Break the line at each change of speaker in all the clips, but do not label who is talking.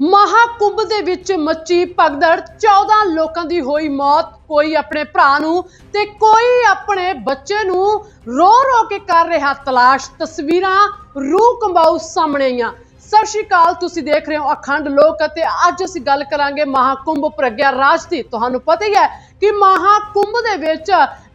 ਮਹਾਕੁੰਭ ਦੇ ਵਿੱਚ ਮੱਚੀ ਭਗਦੜ 14 ਲੋਕਾਂ ਦੀ ਹੋਈ ਮੌਤ, ਕੋਈ ਆਪਣੇ ਭਰਾ ਨੂੰ ਤੇ ਕੋਈ ਆਪਣੇ ਬੱਚੇ ਨੂੰ ਰੋ ਰੋ ਕੇ ਕਰ ਰਿਹਾ ਤਲਾਸ਼। ਤਸਵੀਰਾਂ ਰੂਹ ਕੰਬਾਊ ਸਾਹਮਣੇ ਆਈਆਂ। ਸਤਿ ਸ਼੍ਰੀ ਅਕਾਲ, ਤੁਸੀਂ ਦੇਖ ਰਹੇ ਹੋ ਅਖੰਡ ਲੋਕ ਅਤੇ ਅੱਜ ਅਸੀਂ ਗੱਲ ਕਰਾਂਗੇ ਮਹਾਕੁੰਭ ਪ੍ਰਗਿਆ ਰਾਜ ਦੀ। ਤੁਹਾਨੂੰ ਪਤਾ ਹੀ ਹੈ ਕਿ ਮਹਾਕੁੰਭ ਦੇ ਵਿੱਚ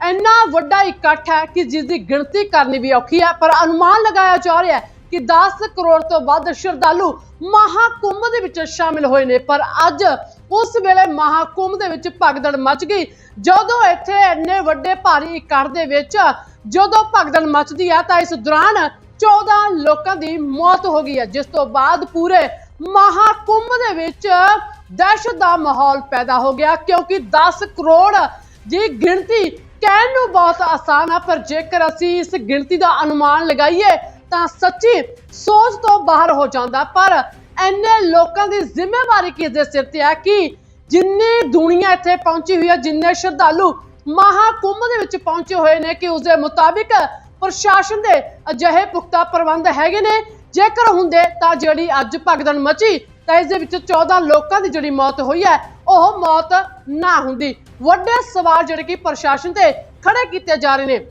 ਇੰਨਾ ਵੱਡਾ ਇਕੱਠ ਹੈ ਕਿ ਜਿਸ ਦੀ ਗਿਣਤੀ ਕਰਨੀ ਵੀ ਔਖੀ ਹੈ, ਪਰ ਅਨੁਮਾਨ ਲਗਾਇਆ ਜਾ ਰਿਹਾ ਹੈ ਕਿ 10 ਕਰੋੜ ਤੋਂ ਵੱਧ ਸ਼ਰਧਾਲੂ ਮਹਾਕੁੰਭ ਦੇ ਵਿੱਚ ਸ਼ਾਮਿਲ ਹੋਏ ਨੇ। ਪਰ ਅੱਜ ਉਸ ਵੇਲੇ ਮਹਾਕੁੰਭ ਦੇ ਵਿੱਚ ਭਗਦੜ ਮਚ ਗਈ। ਜਦੋਂ ਇੱਥੇ ਇੰਨੇ ਵੱਡੇ ਭਾਰੀ ਇਕੱਠ ਦੇ ਵਿੱਚ ਜਦੋਂ ਭਗਦੜ ਮਚਦੀ ਹੈ ਤਾਂ ਇਸ ਦੌਰਾਨ 14 ਲੋਕਾਂ ਦੀ ਮੌਤ ਹੋ ਗਈ ਹੈ ਜਿਸ ਤੋਂ ਬਾਅਦ ਪੂਰੇ ਮਹਾਕੁੰਭ ਦੇ ਵਿੱਚ ਦਹਿਸ਼ਤ ਦਾ ਮਾਹੌਲ ਪੈਦਾ ਹੋ ਗਿਆ ਕਿਉਂਕਿ 10 ਕਰੋੜ ਦੀ ਗਿਣਤੀ ਕਹਿਣ ਨੂੰ ਬਹੁਤ ਆਸਾਨ ਆ, ਪਰ ਜੇਕਰ ਅਸੀਂ ਇਸ ਗਿਣਤੀ ਦਾ ਅਨੁਮਾਨ ਲਗਾਈਏ ਤਾਂ ਸੱਚੀ ਸੋਚ ਤੋਂ ਬਾਹਰ ਹੋ ਜਾਂਦਾ, ਪਰ ਐਨੇ ਲੋਕਾਂ ਦੀ ਜ਼ਿੰਮੇਵਾਰੀ ਕਿਸ ਦੇ ਸਿਰ ਤੇ ਹੈ ਕਿ ਜਿੰਨੀ ਦੁਨੀਆ ਇੱਥੇ ਪਹੁੰਚੀ ਹੋਈ ਹੈ, ਜਿੰਨੇ ਸ਼ਰਧਾਲੂ ਮਹਾਕੁੰਭ ਦੇ ਵਿੱਚ ਪਹੁੰਚੇ ਹੋਏ ਨੇ ਕਿ ਉਸ ਦੇ ਮੁਤਾਬਿਕ ਪ੍ਰਸ਼ਾਸਨ ਦੇ ਅਜਿਹੇ ਪੁਖਤਾ ਪ੍ਰਬੰਧ ਹੈਗੇ ਨੇ। ਜੇਕਰ ਹੁੰਦੇ ਤਾਂ ਜਿਹੜੀ ਅੱਜ ਭਗਦੜ ਮਚੀ, ਤਾਂ ਇਸ ਦੇ ਵਿੱਚ 14 ਲੋਕਾਂ ਦੀ ਜਿਹੜੀ ਮੌਤ ਹੋਈ ਹੈ, ਉਹ ਮੌਤ ਨਾ ਹੁੰਦੀ। ਵੱਡੇ ਸਵਾਲ ਜਿਹੜੇ ਕਿ ਪ੍ਰਸ਼ਾਸਨ ਤੇ ਖੜੇ ਕੀਤੇ ਜਾ ਰਹੇ ਨੇ।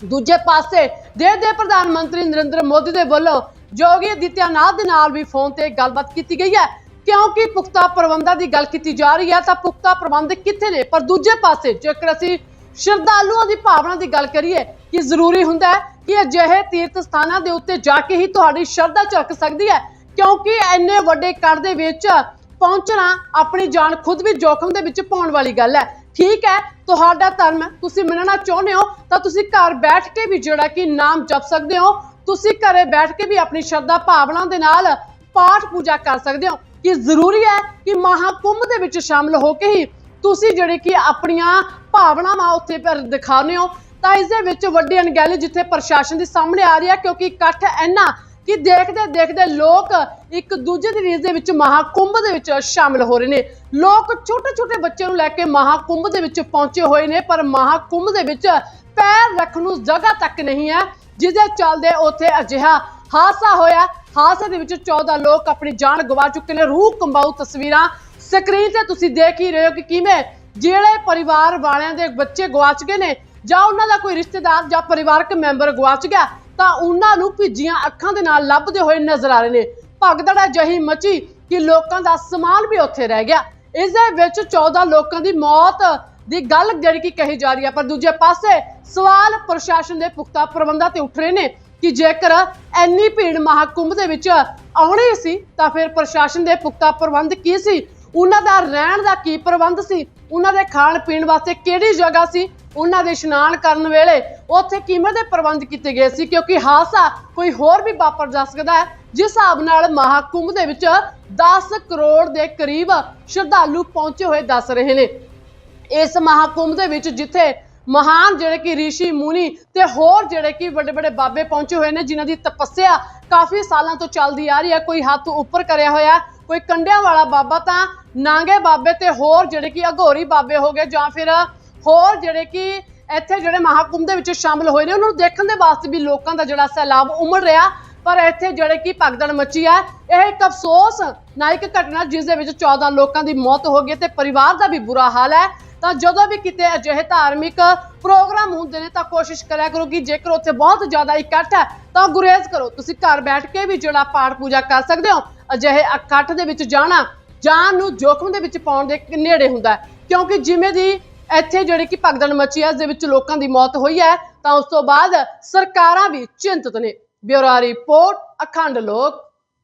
ਦੂਜੇ ਪਾਸੇ ਦੇਸ਼ ਦੇ ਪ੍ਰਧਾਨ ਮੰਤਰੀ ਨਰਿੰਦਰ ਮੋਦੀ ਦੇ ਵੱਲੋਂ ਯੋਗੀ ਆਦਿੱਤਿਆਨਾਥ ਦੇ ਨਾਲ ਵੀ ਫੋਨ ਤੇ ਗੱਲਬਾਤ ਕੀਤੀ ਗਈ ਹੈ। ਕਿਉਂਕਿ ਪੁਖਤਾ ਪ੍ਰਬੰਧਾਂ ਦੀ ਗੱਲ ਕੀਤੀ ਜਾ ਰਹੀ ਹੈ ਤਾਂ ਪੁਖਤਾ ਪ੍ਰਬੰਧ ਕਿੱਥੇ ਨੇ? ਪਰ ਦੂਜੇ ਪਾਸੇ ਜੇਕਰ ਅਸੀਂ ਸ਼ਰਧਾਲੂਆਂ ਦੀ ਭਾਵਨਾ ਦੀ ਗੱਲ ਕਰੀਏ ਕਿ ਜ਼ਰੂਰੀ ਹੁੰਦਾ ਹੈ ਕਿ ਅਜਿਹੇ ਤੀਰਥ ਸਥਾਨਾਂ ਦੇ ਉੱਤੇ ਜਾ ਕੇ ਹੀ ਤੁਹਾਡੀ ਸ਼ਰਧਾ ਝਲਕ ਸਕਦੀ ਹੈ। ਕਿਉਂਕਿ ਇੰਨੇ ਵੱਡੇ ਕੱਢ ਦੇ ਵਿੱਚ ਪਹੁੰਚਣਾ ਆਪਣੀ ਜਾਨ ਖੁਦ ਵੀ ਜੋਖਮ ਦੇ ਵਿੱਚ ਪਾਉਣ ਵਾਲੀ ਗੱਲ ਹੈ। ਠੀਕ ਹੈ, ਤੁਹਾਡਾ ਧਰਮ ਹੈ, ਤੁਸੀਂ ਮੰਨਣਾ ਚਾਹੁੰਦੇ ਹੋ, ਤਾਂ ਤੁਸੀਂ ਘਰ ਬੈਠ ਕੇ ਵੀ ਜਿਹੜਾ ਕਿ ਨਾਮ ਜਪ ਸਕਦੇ ਹੋ, ਤੁਸੀਂ ਘਰੇ ਬੈਠ ਕੇ ਵੀ ਆਪਣੀ ਸ਼ਰਧਾ ਭਾਵਨਾ ਦੇ ਨਾਲ ਪਾਠ ਪੂਜਾ ਕਰ ਸਕਦੇ ਹੋ। ਕਿ ਜ਼ਰੂਰੀ ਹੈ ਕਿ ਮਹਾਕੁੰਭ ਦੇ ਵਿੱਚ ਸ਼ਾਮਲ ਹੋ ਕੇ ਹੀ ਤੁਸੀਂ ਜਿਹੜੇ ਕਿ ਆਪਣੀਆਂ ਭਾਵਨਾਵਾਂ ਉੱਥੇ ਪਰ ਦਿਖਾਉਂਦੇ ਹੋ। ਤਾਂ ਇਸ ਦੇ ਵਿੱਚ ਵੱਡੀ ਅਣਗਹਿਲੀ ਜਿੱਥੇ ਪ੍ਰਸ਼ਾਸਨ ਦੇ ਸਾਹਮਣੇ ਆ ਰਹੀ ਹੈ, ਕਿਉਂਕਿ ਇਕੱਠ ਇੰਨਾ ਕਿ ਦੇਖਦੇ ਦੇਖਦੇ ਲੋਕ ਇੱਕ ਦੂਜੇ ਦੀ ਰੀਸ ਦੇ ਵਿੱਚ ਮਹਾਕੁੰਭ ਦੇ ਵਿੱਚ ਸ਼ਾਮਿਲ ਹੋ ਰਹੇ ਨੇ। ਲੋਕ ਛੋਟੇ ਛੋਟੇ ਬੱਚਿਆਂ ਨੂੰ ਲੈ ਕੇ ਮਹਾਕੁੰਭ ਦੇ ਵਿੱਚ ਪਹੁੰਚੇ ਹੋਏ ਨੇ, ਪਰ ਮਹਾਕੁੰਭ ਦੇ ਵਿੱਚ ਪੈਰ ਰੱਖਣ ਨੂੰ ਜਗ੍ਹਾ ਤੱਕ ਨਹੀਂ ਹੈ ਜਿਹਦੇ ਚੱਲਦੇ ਉੱਥੇ ਅਜਿਹਾ ਹਾਦਸਾ ਹੋਇਆ। ਹਾਦਸੇ ਦੇ ਵਿੱਚ 14 ਲੋਕ ਆਪਣੀ ਜਾਨ ਗਵਾ ਚੁੱਕੇ ਨੇ। ਰੂਹ ਕੰਬਾਊ ਤਸਵੀਰਾਂ ਸਕਰੀਨ ਤੇ ਤੁਸੀਂ ਦੇਖ ਹੀ ਰਹੇ ਹੋ ਕਿ ਕਿਵੇਂ ਜਿਹੜੇ ਪਰਿਵਾਰ ਵਾਲਿਆਂ ਦੇ ਬੱਚੇ ਗਵਾਚ ਗਏ ਨੇ ਜਾਂ ਉਹਨਾਂ ਦਾ ਕੋਈ ਰਿਸ਼ਤੇਦਾਰ ਜਾਂ ਪਰਿਵਾਰਕ ਮੈਂਬਰ ਗਵਾਚ ਗਿਆ ਤਾਂ ਉਹਨਾਂ ਨੂੰ ਭਿੱਜੀਆਂ ਅੱਖਾਂ ਦੇ ਨਾਲ ਲੱਭਦੇ ਹੋਏ ਨਜ਼ਰ ਆ ਰਹੇ ਨੇ। ਭਗਦੜ ਅਜਿਹੀ ਮਚੀ ਕਿ ਲੋਕਾਂ ਦਾ ਸਮਾਨ ਵੀ ਉੱਥੇ ਰਹਿ ਗਿਆ। ਇਸ ਦੇ ਵਿੱਚ 14 ਲੋਕਾਂ ਦੀ ਮੌਤ ਦੀ ਗੱਲ ਜਿਹੜੀ ਕਿ ਕਹੀ ਜਾ ਰਹੀ ਹੈ। ਪਰ ਦੂਜੇ ਪਾਸੇ ਸਵਾਲ ਪ੍ਰਸ਼ਾਸਨ ਦੇ ਪੁਖਤਾ ਪ੍ਰਬੰਧਾਂ ਤੇ ਉੱਠ ਰਹੇ ਨੇ ਕਿ ਜੇਕਰ ਇੰਨੀ ਭੀੜ ਮਹਾਕੁੰਭ ਦੇ ਵਿੱਚ ਆਉਣੀ ਸੀ ਤਾਂ ਫਿਰ ਪ੍ਰਸ਼ਾਸਨ ਦੇ ਪੁਖਤਾ ਪ੍ਰਬੰਧ ਕੀ ਸੀ? ਉਹਨਾਂ ਦਾ ਰਹਿਣ ਦਾ ਕੀ ਪ੍ਰਬੰਧ ਸੀ? ਉਹਨਾਂ ਦੇ ਖਾਣ ਪੀਣ ਵਾਸਤੇ ਕਿਹੜੀ ਜਗ੍ਹਾ ਸੀ? ਉਹਨਾਂ ਦੇ ਇਸ਼ਨਾਨ ਕਰਨ ਵੇਲੇ ਉੱਥੇ ਕਿਵੇਂ ਦੇ ਪ੍ਰਬੰਧ ਕੀਤੇ ਗਏ ਸੀ? ਕਿਉਂਕਿ ਹਾਦਸਾ ਕੋਈ ਹੋਰ ਵੀ ਵਾਪਰ ਜਾ ਸਕਦਾ ਹੈ। ਜਿਸ ਹਿਸਾਬ ਨਾਲ ਮਹਾਕੁੰਭ ਦੇ ਵਿੱਚ 10 ਕਰੋੜ ਦੇ ਕਰੀਬ ਸ਼ਰਧਾਲੂ ਪਹੁੰਚੇ ਹੋਏ ਦੱਸ ਰਹੇ ਨੇ। ਇਸ ਮਹਾਕੁੰਭ ਦੇ ਵਿੱਚ ਜਿੱਥੇ ਮਹਾਨ ਜਿਹੜੇ ਕਿ ઋષਿ ਮੁਨੀ ਤੇ ਹੋਰ ਜਿਹੜੇ ਕਿ ਵੱਡੇ ਵੱਡੇ ਬਾਬੇ ਪਹੁੰਚੇ ਹੋਏ ਨੇ, ਜਿਨ੍ਹਾਂ ਦੀ ਤਪੱਸਿਆ ਕਾਫੀ ਸਾਲਾਂ ਤੋਂ ਚੱਲਦੀ ਆ ਰਹੀ ਹੈ, ਕੋਈ ਹੱਥ ਉੱਪਰ ਕਰਿਆ ਹੋਇਆ ਕੋਈ ਕੰਡਿਆਂ ਵਾਲਾ ਬਾਬਾ ਤਾਂ ਨਾਂਗੇ ਬਾਬੇ ਤੇ ਹੋਰ ਜਿਹੜੇ ਕਿ ਅਘੋਰੀ ਬਾਬੇ ਹੋ ਗਏ ਜਾਂ ਫਿਰ ਹੋਰ ਜਿਹੜੇ ਕਿ ਇੱਥੇ ਜਿਹੜੇ ਮਹਾਕੁੰਭ ਦੇ ਵਿੱਚ ਸ਼ਾਮਲ ਹੋਏ ਨੇ, ਉਹਨਾਂ ਨੂੰ ਦੇਖਣ ਦੇ ਵਾਸਤੇ ਵੀ ਲੋਕਾਂ ਦਾ ਜਿਹੜਾ ਸੈਲਾਬ ਉਮੜ ਰਿਹਾ। ਪਰ ਇੱਥੇ ਜਿਹੜੇ ਕਿ ਭਗਦੜ ਮੱਚੀ ਹੈ ਇਹ ਇੱਕ ਅਫਸੋਸ ਨਾਇਕ ਘਟਨਾ ਜਿਸ ਦੇ ਵਿੱਚ 14 ਲੋਕਾਂ ਦੀ ਮੌਤ ਹੋ ਗਈ ਤੇ ਪਰਿਵਾਰ ਦਾ ਵੀ ਬੁਰਾ ਹਾਲ ਹੈ। ਤਾਂ ਜਦੋਂ ਵੀ ਕਿਤੇ ਅਜਿਹੇ ਧਾਰਮਿਕ ਪ੍ਰੋਗਰਾਮ ਹੁੰਦੇ ਨੇ ਤਾਂ ਕੋਸ਼ਿਸ਼ ਕਰਿਆ ਕਰੋ ਕਿ ਜੇਕਰ ਉੱਥੇ ਬਹੁਤ ਜ਼ਿਆਦਾ ਇਕੱਠ ਹੈ ਤਾਂ ਗੁਰੇਜ਼ ਕਰੋ। ਤੁਸੀਂ ਘਰ ਬੈਠ ਕੇ ਵੀ ਜਿਹੜਾ ਪਾਠ ਪੂਜਾ ਕਰ ਸਕਦੇ ਹੋ। ਅਜਿਹੇ ਇਕੱਠ ਦੇ ਵਿੱਚ ਜਾਣਾ ਜਾਨ ਨੂੰ ਜੋਖਮ ਦੇ ਵਿੱਚ ਪਾਉਣ ਦੇ ਨੇੜੇ ਹੁੰਦਾ ਹੈ। ਕਿਉਂਕਿ ਜਿਵੇਂ ਦੀ ਇੱਥੇ ਜਿਹੜੀ ਕਿ ਭਗਦੜ ਮੱਚੀ ਹੈ, ਇਸ ਦੇ ਵਿੱਚ ਲੋਕਾਂ ਦੀ ਮੌਤ ਹੋਈ ਹੈ, ਤਾਂ ਉਸ ਤੋਂ ਬਾਅਦ ਸਰਕਾਰਾਂ ਵੀ ਚਿੰਤਤ ਨੇ। ਬਿਊਰੋ ਰਿਪੋਰਟ, ਅਖੰਡ ਲੋਕ।